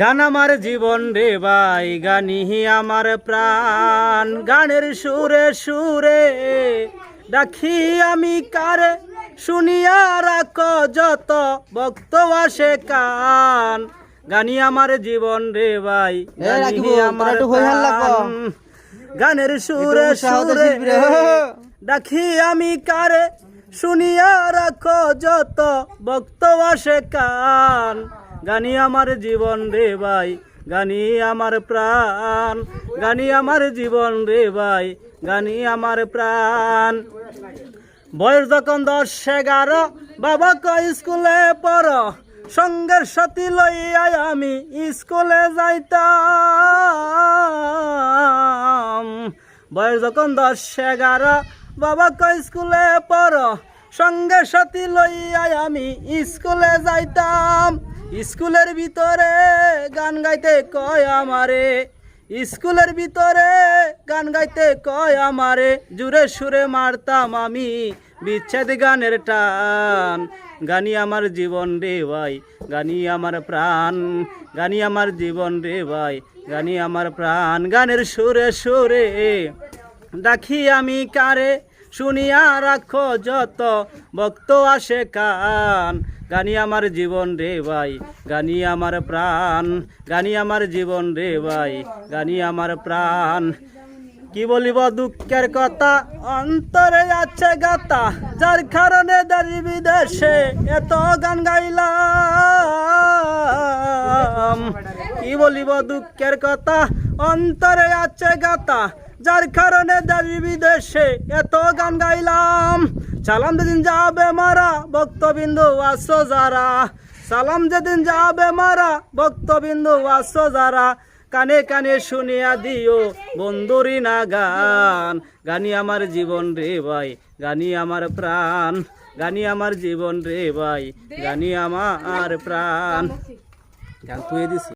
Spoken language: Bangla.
গান আমার জীবন রে ভাই গানি আমার প্রাণ। গানের সুরে সুরে ডাকি আমি কারে শুনিয়া রাখ যত ভক্ত আসে কান। গানি আমার জীবন রে ভাই আমার। গানের সুরে সুরে। ডাকি আমি কারে শুনিয়া রাখো যত ভক্ত আসে কান। গানি আমার জীবন রে ভাই, গানি আমার প্রাণ, গানি আমার জীবন রে ভাই, গানি আমার প্রাণ। বয়স যখন দশ এগারো, বাবা কয় স্কুলে পড়, সঙ্গের সাথী লইয়া আমি স্কুলে যাইতাম। বয়স যখন দশ এগারো, বাবা কয় স্কুলে পড়, সঙ্গের সাথী লইয়া আমি স্কুলে যাইতাম। স্কুলের ভিতরে গান গাইতে কয় আমারে? স্কুলের ভিতরে গান গাইতে কয় আমারে? জুড়ে সুরে মারতাম আমি বিচ্ছেদ গানের টান। গানি আমার জীবন রে ভাই, গানি আমার প্রাণ। গানি আমার জীবন রে ভাই, গানি আমার প্রাণ। গানের সুরে সুরে ডাকি আমি কারে? শুনিয়া রাখো যত, ভক্ত আসে কান। গানি আমার জীবন রে ভাই, গানি আমার প্রাণ। গানি আমার জীবন রে ভাই, গানি আমার প্রাণ। কি বলিব দুঃখের কথা? অন্তরে আছে গাতা যার কারণে দাঁড়ি বিদেশে এত গান গাইলাম। কি বলিব দুঃখের কথা? অন্তরে আছে গাতা যার কারণে দাঁড়ি বিদেশে এত গান গাইলাম। সালাম যেদিন যাবে মারা, ভক্তবিন্দু আসো যারা। সালাম যেদিন যাবে মারা, ভক্তবিন্দু আসো যারা। কানে কানে শুনিয়া দিও বন্ধুরি না গান গানি আমার জীবন রে ভাই, গানি আমার প্রাণ। গানি আমার জীবন রে ভাই, গানি আমার প্রাণ। গান তুই দিছি।